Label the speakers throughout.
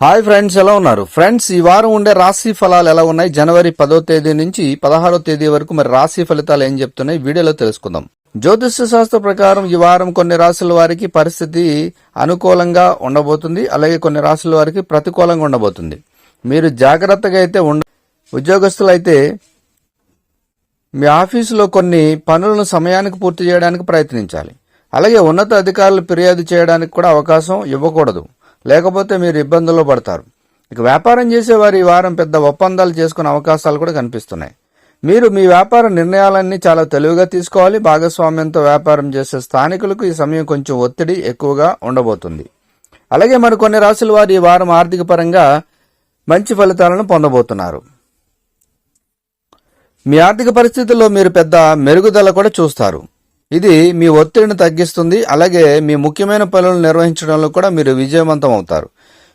Speaker 1: Hi friends ఎలా ఉన్నారు? Friends ఈ వారం ఉండే రాశి ఫలాలు ఎలా ఉన్నాయి? జనవరి పదో తేదీ నుంచి పదహారో తేదీ వరకు మరి రాశి ఫలితాలు ఏం చెప్తున్నాయి? వీడియోలో తెలుసుకుందాం. జ్యోతిష్య శాస్త్ర ప్రకారం ఈ వారం కొన్ని రాశుల వారికి పరిస్థితి అనుకూలంగా ఉండబోతుంది. అలాగే కొన్ని రాశుల వారికి ప్రతికూలంగా ఉండబోతుంది. మీరు జాగ్రత్తగా అయితే ఉండ ఉద్యోగస్తులైతే మీ ఆఫీసులో కొన్ని పనులను సమయానికి పూర్తి చేయడానికి ప్రయత్నించాలి. అలాగే ఉన్నత అధికారులు ఫిర్యాదు చేయడానికి కూడా అవకాశం ఇవ్వకూడదు. లేకపోతే మీరు ఇబ్బందుల్లో పడతారు. ఇక వ్యాపారం చేసేవారు ఈ వారం పెద్ద ఒప్పందాలు చేసుకునే అవకాశాలు కూడా కనిపిస్తున్నాయి. మీరు మీ వ్యాపార నిర్ణయాలన్నీ చాలా తెలివిగా తీసుకోవాలి. భాగస్వామ్యంతో వ్యాపారం చేసే స్థానికులకు ఈ సమయం కొంచెం ఒత్తిడి ఎక్కువగా ఉండబోతుంది. అలాగే మరికొన్ని రాశుల వారు ఈ వారం ఆర్థిక పరంగా మంచి ఫలితాలను పొందబోతున్నారు. మీ ఆర్థిక పరిస్థితుల్లో మీరు పెద్ద మెరుగుదల కూడా చూస్తారు. ఇది మీ ఒత్తిడిని తగ్గిస్తుంది అలాగే మీ ముఖ్యమైన పనులు నిర్వహించడంలో కూడా మీరు విజయవంతం అవుతారు.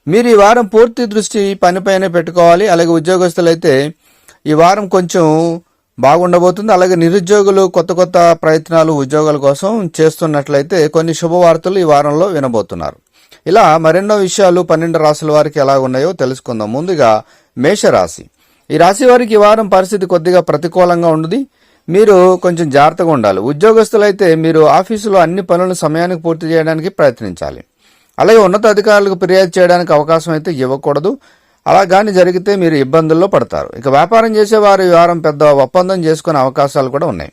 Speaker 1: మీరు ఈ వారం పూర్తి దృష్టి పనిపైనే పెట్టుకోవాలి అలాగే ఉద్యోగస్తులైతే ఈ వారం కొంచెం బాగుండబోతుంది అలాగే నిరుద్యోగులు కొత్త కొత్త ప్రయత్నాలు ఉద్యోగాల కోసం చేస్తున్నట్లయితే కొన్ని శుభవార్తలు ఈ వారంలో వినబోతున్నారు. ఇలా మరెన్నో విషయాలు పన్నెండు రాసుల వారికి ఎలా ఉన్నాయో తెలుసుకుందాం. ముందుగా మేషరాశి. ఈ రాశి వారికి ఈ వారం పరిస్థితి కొద్దిగా ప్రతికూలంగా ఉండదు మీరు కొంచెం జాగ్రత్తగా ఉండాలి. ఉద్యోగస్తులైతే మీరు ఆఫీసులో అన్ని పనులను సమయానికి పూర్తి చేయడానికి ప్రయత్నించాలి. అలాగే ఉన్నత అధికారులకు ఫిర్యాదు చేయడానికి అవకాశం అయితే ఇవ్వకూడదు. అలా కానీ జరిగితే మీరు ఇబ్బందుల్లో పడతారు. ఇక వ్యాపారం చేసేవారు ఈ వారం పెద్ద ఒప్పందం చేసుకునే అవకాశాలు కూడా ఉన్నాయి.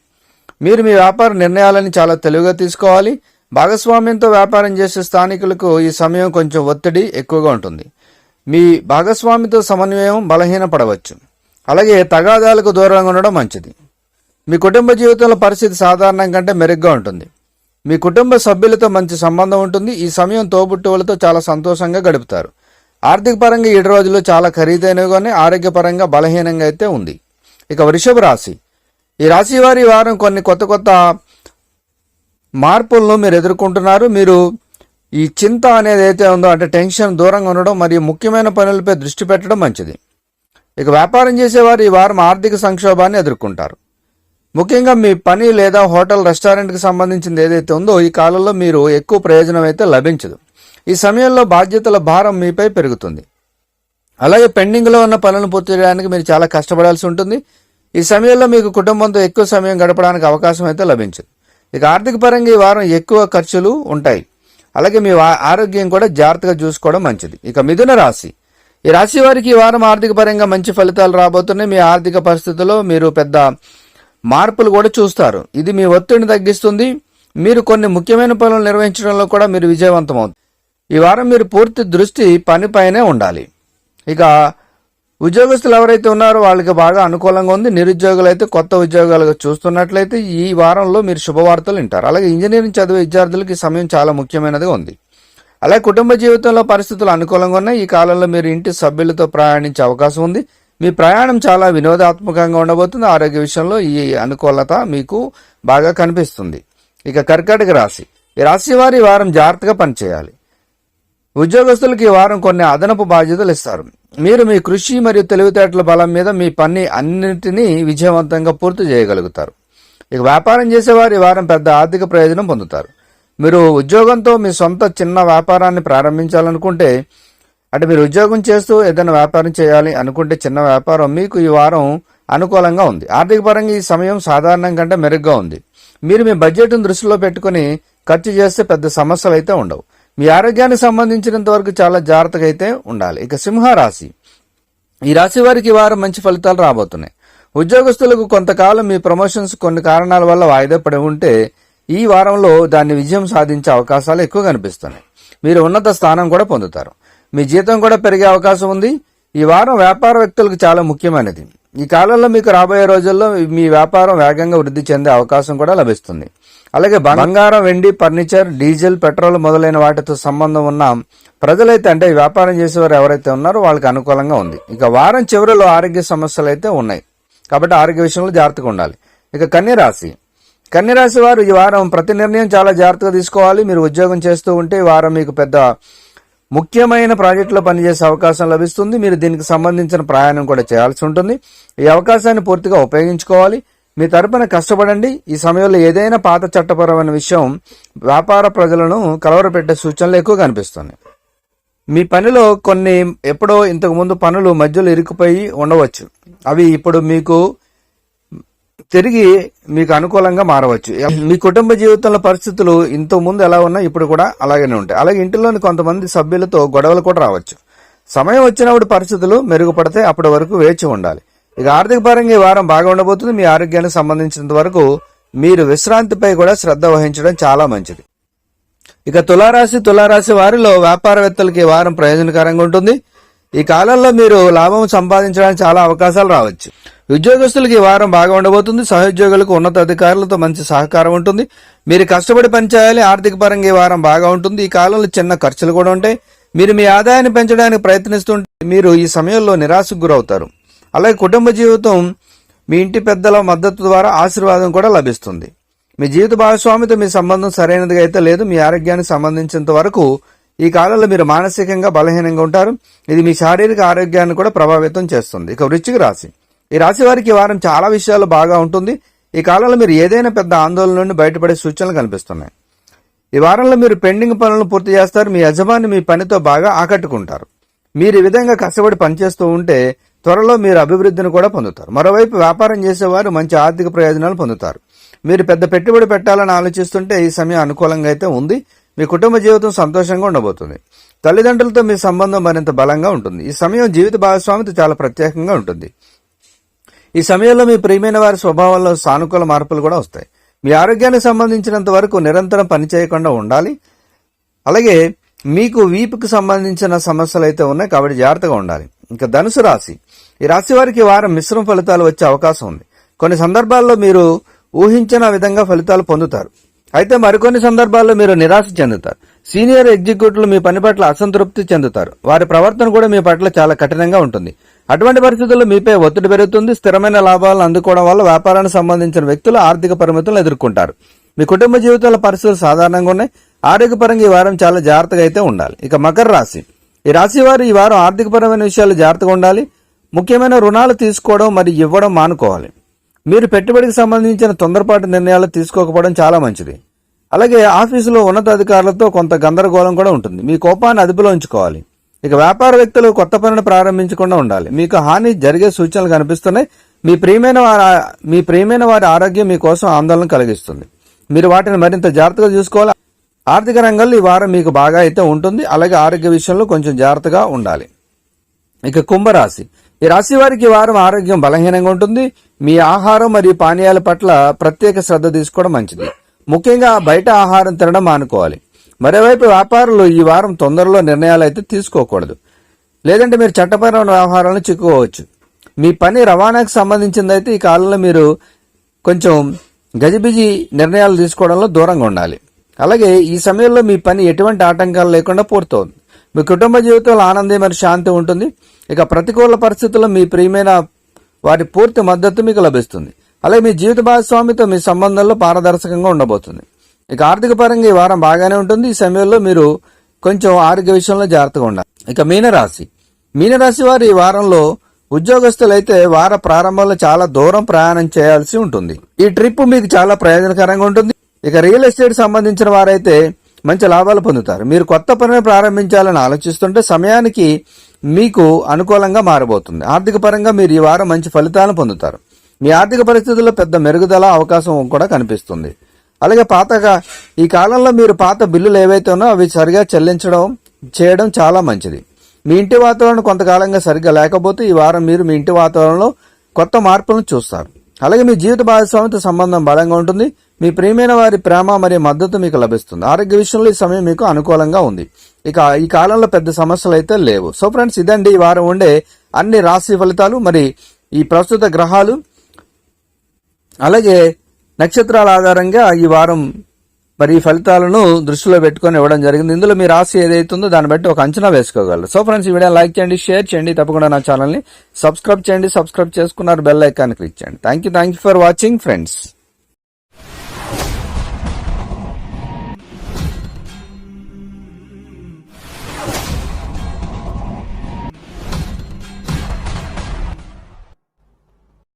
Speaker 1: మీరు మీ వ్యాపార నిర్ణయాలని చాలా తెలివిగా తీసుకోవాలి. భాగస్వామ్యంతో వ్యాపారం చేసే స్థానికులకు ఈ సమయం కొంచెం ఒత్తిడి ఎక్కువగా ఉంటుంది. మీ భాగస్వామితో సమన్వయం బలహీనపడవచ్చు. అలాగే తగాదాలకు దూరంగా ఉండడం మంచిది. మీ కుటుంబ జీవితంలో పరిస్థితి సాధారణం కంటే మెరుగ్గా ఉంటుంది. మీ కుటుంబ సభ్యులతో మంచి సంబంధం ఉంటుంది. ఈ సమయం తోబుట్టువులతో చాలా సంతోషంగా గడుపుతారు. ఆర్థిక పరంగా ఏడు రోజులు చాలా ఖరీదైనగానే ఆరోగ్యపరంగా బలహీనంగా అయితే ఉంది. ఇక వృషభ రాశి. ఈ రాశి వారి వారం కొన్ని కొత్త కొత్త మార్పులను మీరు ఎదుర్కొంటున్నారు. మీరు ఈ చింత అనేది అయితే ఉందో అంటే టెన్షన్ దూరంగా ఉండడం మరియు ముఖ్యమైన పనులపై దృష్టి పెట్టడం మంచిది. ఇక వ్యాపారం చేసేవారు ఈ వారం ఆర్థిక సంక్షోభాన్ని ఎదుర్కొంటారు. ముఖ్యంగా మీ పని లేదా హోటల్ రెస్టారెంట్కి సంబంధించింది ఏదైతే ఉందో ఈ కాలంలో మీరు ఎక్కువ ప్రయోజనం అయితే లభించదు. ఈ సమయంలో బాధ్యతల భారం మీపై పెరుగుతుంది. అలాగే పెండింగ్లో ఉన్న పనులను పూర్తి చేయడానికి మీరు చాలా కష్టపడాల్సి ఉంటుంది. ఈ సమయంలో మీకు కుటుంబంతో ఎక్కువ సమయం గడపడానికి అవకాశం అయితే లభించదు. ఇక ఆర్థిక పరంగా ఈ వారం ఎక్కువ ఖర్చులు ఉంటాయి. అలాగే మీ ఆరోగ్యం కూడా జాగ్రత్తగా చూసుకోవడం మంచిది. ఇక మిథున రాశి. ఈ రాశి వారికి ఈ వారం ఆర్థిక పరంగా మంచి ఫలితాలు రాబోతున్నాయి. మీ ఆర్థిక పరిస్థితుల్లో మీరు పెద్ద మార్పులు కూడా చూస్తారు. ఇది మీ ఒత్తిడిని తగ్గిస్తుంది. మీరు కొన్ని ముఖ్యమైన పనులు నిర్వహించడంలో కూడా మీరు విజయవంతం ఈ వారం మీరు పూర్తి దృష్టి పనిపైనే ఉండాలి. ఇక ఉద్యోగస్తులు ఎవరైతే ఉన్నారో వాళ్ళకి బాగా అనుకూలంగా ఉంది. నిరుద్యోగులు అయితే కొత్త ఉద్యోగాలుగా చూస్తున్నట్లయితే ఈ వారంలో మీరు శుభవార్తలు వింటారు. అలాగే ఇంజనీరింగ్ చదివే విద్యార్థులకి సమయం చాలా ముఖ్యమైనదిగా ఉంది. అలాగే కుటుంబ జీవితంలో పరిస్థితులు అనుకూలంగా ఉన్నాయి. ఈ కాలంలో మీరు ఇంటి సభ్యులతో ప్రయాణించే అవకాశం ఉంది. మీ ప్రయాణం చాలా వినోదాత్మకంగా ఉండబోతుంది. ఆరోగ్య విషయంలో ఈ అనుకూలత మీకు బాగా కనిపిస్తుంది. ఇక కర్కాటక రాశి. ఈ రాశి వారి వారం జాగ్రత్తగా పనిచేయాలి. ఉద్యోగస్తులకు ఈ వారం కొన్ని అదనపు బాధ్యతలు ఇస్తారు. మీరు మీ కృషి మరియు తెలివితేటల బలం మీద మీ పని అన్నింటినీ విజయవంతంగా పూర్తి చేయగలుగుతారు. ఇక వ్యాపారం చేసేవారు ఈ వారం పెద్ద ఆర్థిక ప్రయోజనం పొందుతారు. మీరు ఉద్యోగంతో మీ సొంత చిన్న వ్యాపారాన్ని ప్రారంభించాలనుకుంటే అంటే మీరు ఉద్యోగం చేస్తూ ఏదైనా వ్యాపారం చేయాలి అనుకుంటే చిన్న వ్యాపారం మీకు ఈ వారం అనుకూలంగా ఉంది. ఆర్థిక పరంగా ఈ సమయం సాధారణం కంటే మెరుగ్గా ఉంది. మీరు మీ బడ్జెట్ను దృష్టిలో పెట్టుకుని ఖర్చు చేస్తే పెద్ద సమస్యలు అయితే ఉండవు. మీ ఆరోగ్యానికి సంబంధించినంత వరకు చాలా జాగ్రత్తగా అయితే ఉండాలి. ఇక సింహరాశి. ఈ రాశి వారికి వారు వారం మంచి ఫలితాలు రాబోతున్నాయి. ఉద్యోగస్తులకు కొంతకాలం మీ ప్రమోషన్స్ కొన్ని కారణాల వల్ల వాయిదా పడి ఉంటే ఈ వారంలో దాన్ని విజయం సాధించే అవకాశాలు ఎక్కువ కనిపిస్తున్నాయి మీరు ఉన్నత స్థానం కూడా పొందుతారు. మీ జీతం కూడా పెరిగే అవకాశం ఉంది. ఈ వారం వ్యాపార వ్యక్తులకు చాలా ముఖ్యమైనది. ఈ కాలంలో మీకు రాబోయే రోజుల్లో మీ వ్యాపారం వేగంగా వృద్ధి చెందే అవకాశం కూడా లభిస్తుంది. అలాగే బంగారం వెండి ఫర్నిచర్ డీజిల్ పెట్రోల్ మొదలైన వాటితో సంబంధం ఉన్న ప్రజలైతే అంటే వ్యాపారం చేసేవారు ఎవరైతే ఉన్నారో వాళ్ళకి అనుకూలంగా ఉంది. ఇక వారం చివరిలో ఆరోగ్య సమస్యలు అయితే ఉన్నాయి. కాబట్టి ఆరోగ్య విషయంలో జాగ్రత్తగా ఉండాలి. ఇక కన్యరాశి కన్యరాశి వారు ఈ వారం ప్రతి నిర్ణయం చాలా జాగ్రత్తగా తీసుకోవాలి. మీరు ఉద్యోగం చేస్తూ ఉంటే ఈ వారం మీకు పెద్ద ముఖ్యమైన ప్రాజెక్టులో పనిచేసే అవకాశం లభిస్తుంది. మీరు దీనికి సంబంధించిన ప్రయాణం కూడా చేయాల్సి ఉంటుంది. ఈ అవకాశాన్ని పూర్తిగా ఉపయోగించుకోవాలి. మీ తరపున కష్టపడండి. ఈ సమయంలో ఏదైనా పాత చట్టపరమైన విషయం వ్యాపార ప్రజలను కలవరపెట్టే సూచనలు ఎక్కువ కనిపిస్తున్నాయి. మీ పనిలో కొన్ని ఎప్పుడో ఇంతకుముందు పనులు మధ్యలో ఇరుక్కుపోయి ఉండవచ్చు. అవి ఇప్పుడు మీకు తిరిగి మీకు అనుకూలంగా మారవచ్చు. మీ కుటుంబ జీవితంలో పరిస్థితులు ఇంతకు ముందు ఎలా ఉన్నా ఇప్పుడు కూడా అలాగనే ఉంటాయి. అలాగే ఇంటిలోని కొంతమంది సభ్యులతో గొడవలు కూడా రావచ్చు. సమయం వచ్చినప్పుడు పరిస్థితులు మెరుగుపడితే అప్పటి వరకు వేచి ఉండాలి. ఇక ఆర్థిక పరంగా ఈ వారం బాగా ఉండబోతుంది. మీ ఆరోగ్యానికి సంబంధించినంత వరకు మీరు విశ్రాంతిపై కూడా శ్రద్ధ వహించడం చాలా మంచిది. ఇక తులారాశి తులారాశి వారిలో వ్యాపారవేత్తలకి ఈ వారం ప్రయోజనకరంగా ఉంటుంది. ఈ కాలంలో మీరు లాభం సంపాదించడానికి చాలా అవకాశాలు రావచ్చు. ఉద్యోగస్తులకి ఈ వారం బాగా ఉండబోతుంది. సహోద్యోగులకు ఉన్నత అధికారులతో మంచి సహకారం ఉంటుంది. మీరు కష్టపడి పనిచేయాలి. ఆర్థిక పరంగా ఈ వారం బాగా ఉంటుంది. ఈ కాలంలో చిన్న ఖర్చులు కూడా ఉంటాయి. మీరు మీ ఆదాయాన్ని పెంచడానికి ప్రయత్నిస్తుంటే మీరు ఈ సమయంలో నిరాశకు గురవుతారు. అలాగే కుటుంబ జీవితం మీ ఇంటి పెద్దల మద్దతు ద్వారా ఆశీర్వాదం కూడా లభిస్తుంది. మీ జీవిత భాగస్వామితో మీ సంబంధం సరైనదిగా అయితే లేదు మీ ఆరోగ్యానికి సంబంధించినంత వరకు ఈ కాలంలో మీరు మానసికంగా బలహీనంగా ఉంటారు. ఇది మీ శారీరక ఆరోగ్యాన్ని కూడా ప్రభావితం చేస్తుంది. ఇక వృశ్చిక రాశి. ఈ రాశి వారికి ఈ వారం చాలా విషయాలు బాగా ఉంటుంది. ఈ కాలంలో మీరు ఏదైనా పెద్ద ఆందోళన నుండి బయటపడే సూచనలు కనిపిస్తున్నాయి. ఈ వారంలో మీరు పెండింగ్ పనులను పూర్తి చేస్తారు. మీ యజమాని మీ పనితో బాగా ఆకట్టుకుంటారు. మీరు ఈ విధంగా కష్టపడి పనిచేస్తూ ఉంటే త్వరలో మీరు అభివృద్ధిని కూడా పొందుతారు. మరోవైపు వ్యాపారం చేసేవారు మంచి ఆర్థిక ప్రయోజనాలు పొందుతారు. మీరు పెద్ద పెట్టుబడి పెట్టాలని ఆలోచిస్తుంటే ఈ సమయం అనుకూలంగా అయితే ఉంది. మీ కుటుంబ జీవితం సంతోషంగా ఉండబోతుంది. తల్లిదండ్రులతో మీ సంబంధం మరింత బలంగా ఉంటుంది. ఈ సమయం జీవిత భాగస్వామితో చాలా ప్రత్యేకంగా ఉంటుంది. ఈ సమయంలో మీ ప్రియమైన వారి స్వభావంలో సానుకూల మార్పులు కూడా వస్తాయి. మీ ఆరోగ్యానికి సంబంధించినంత వరకు నిరంతరం పని చేయకుండా ఉండాలి. అలాగే మీకు వీపుకు సంబంధించిన సమస్యలు అయితే ఉన్నాయి కాబట్టి జాగ్రత్తగా ఉండాలి. ఇంకా ధనుసు రాశి. ఈ రాశి వారికి వారం మిశ్రమ ఫలితాలు వచ్చే అవకాశం ఉంది. కొన్ని సందర్భాల్లో మీరు ఊహించిన విధంగా ఫలితాలు పొందుతారు. అయితే మరికొన్ని సందర్భాల్లో మీరు నిరాశ చెందుతారు. సీనియర్ ఎగ్జిక్యూటివ్లు మీ పని పట్ల అసంతృప్తి చెందుతారు. వారి ప్రవర్తన కూడా మీ పట్ల చాలా కఠినంగా ఉంటుంది. అటువంటి పరిస్థితుల్లో మీపై ఒత్తిడి పెరుగుతుంది. స్థిరమైన లాభాలను అందుకోవడం వల్ల వ్యాపారానికి సంబంధించిన వ్యక్తులు ఆర్థిక పరిమితులను ఎదుర్కొంటారు. మీ కుటుంబ జీవితాల పరిస్థితులు సాధారణంగా ఉన్నాయి. ఆరోగ్యపరంగా ఈ వారం చాలా జాగ్రత్తగా అయితే ఉండాలి. ఇక మకర రాశి. ఈ రాశి వారు ఈ వారం ఆర్థికపరమైన విషయాలు జాగ్రత్తగా ఉండాలి. ముఖ్యమైన రుణాలు తీసుకోవడం మరియు ఇవ్వడం మానుకోవాలి. మీరు పెట్టుబడికి సంబంధించిన తొందరపాటు నిర్ణయాలు తీసుకోకపోవడం చాలా మంచిది. అలాగే ఆఫీసులో ఉన్నతాధికారులతో కొంత గందరగోళం కూడా ఉంటుంది. మీ కోపాన్ని అదుపులో ఉంచుకోవాలి. ఇక వ్యాపార వ్యక్తులు కొత్త పనిని ప్రారంభించకుండా ఉండాలి. మీకు హాని జరిగే సూచనలు కనిపిస్తున్నాయి. మీ ప్రియమైన వారి మీ ప్రియమైన వారి ఆరోగ్యం మీకోసం ఆందోళన కలిగిస్తుంది. మీరు వాటిని మరింత జాగ్రత్తగా చూసుకోవాలి. ఆర్థిక రంగంలో ఈ వారం మీకు బాగా అయితే ఉంటుంది. అలాగే ఆరోగ్య విషయంలో కొంచెం జాగ్రత్తగా ఉండాలి. ఇక కుంభరాశి. ఈ రాశి వారికి వారం ఆరోగ్యం బలహీనంగా ఉంటుంది. మీ ఆహారం మరియు పానీయాల పట్ల ప్రత్యేక శ్రద్ధ తీసుకోవడం మంచిది. ముఖ్యంగా బయట ఆహారం తినడం మానుకోవాలి. మరోవైపు వ్యాపారులు ఈ వారం తొందరలో నిర్ణయాలు అయితే తీసుకోకూడదు. లేదంటే మీరు చట్టపరమైన వ్యవహారాలను చిక్కుకోవచ్చు. మీ పని రవాణాకు సంబంధించిందైతే ఈ కాలంలో మీరు కొంచెం గజిబిజి నిర్ణయాలు తీసుకోవడంలో దూరంగా ఉండాలి. అలాగే ఈ సమయంలో మీ పని ఎటువంటి ఆటంకాలు లేకుండా పూర్తవుతుంది. మీ కుటుంబ జీవితంలో ఆనందం మరియు శాంతి ఉంటుంది. ఇక ప్రతికూల పరిస్థితుల్లో మీ ప్రియమైన వారి పూర్తి మద్దతు మీకు లభిస్తుంది. అలాగే మీ జీవిత భాగస్వామితో మీ సంబంధంలో పారదర్శకంగా ఉండబోతుంది. ఇక ఆర్థిక పరంగా ఈ వారం బాగానే ఉంటుంది. ఈ సమయంలో మీరు కొంచెం ఆరోగ్య విషయంలో జాగ్రత్తగా ఉండాలి. ఇక మీనరాశి. మీనరాశి వారు ఈ వారంలో ఉద్యోగస్తులైతే వార ప్రారంభంలో చాలా దూరం ప్రయాణం చేయాల్సి ఉంటుంది. ఈ ట్రిప్ మీకు చాలా ప్రయోజనకరంగా ఉంటుంది. ఇక రియల్ ఎస్టేట్ సంబంధించిన వారైతే మంచి లాభాలు పొందుతారు. మీరు కొత్త పనిని ప్రారంభించాలని ఆలోచిస్తుంటే సమయానికి మీకు అనుకూలంగా మారబోతుంది. ఆర్థిక పరంగా మీరు ఈ వారం మంచి ఫలితాలను పొందుతారు. మీ ఆర్థిక పరిస్థితుల్లో పెద్ద మెరుగుదల అవకాశం కూడా కనిపిస్తుంది. అలాగే పాతగా ఈ కాలంలో మీరు పాత బిల్లులు ఏవైతే అవి సరిగా చెల్లించడం చేయడం చాలా మంచిది. మీ ఇంటి వాతావరణం కొంతకాలంగా సరిగ్గా లేకపోతే ఈ వారం మీరు మీ ఇంటి వాతావరణంలో కొత్త మార్పులను చూస్తారు. అలాగే మీ జీవిత భాగస్వామితో సంబంధం బలంగా ఉంటుంది. మీ ప్రియమైన వారి ప్రేమ మరియు మద్దతు మీకు లభిస్తుంది. ఆరోగ్య విషయంలో ఈ సమయం మీకు అనుకూలంగా ఉంది. ఇక ఈ కాలంలో పెద్ద సమస్యలు అయితే లేవు. సో ఫ్రెండ్స్ ఇదండి ఈ వారం ఉండే అన్ని రాశి ఫలితాలు మరి ఈ ప్రస్తుత గ్రహాలు అలాగే నక్షత్రాల ఆధారంగా ఈ వారం మరి ఈ ఫలితాలను దృష్టిలో పెట్టుకొని ఇవ్వడం జరిగింది. ఇందులో మీ రాశి ఏదైతుందో దాన్ని బట్టి ఒక అంచనా వేసుకోగలరు. సో ఫ్రెండ్స్ ఈ వీడియో లైక్ చేయండి షేర్ చేయండి. తప్పకుండా నా ఛానల్ని సబ్స్క్రైబ్ చేయండి. సబ్స్క్రైబ్ చేసుకున్నారు బెల్ ఐకాన్ క్లిక్ చేయండి. Thank you thank you for watching friends.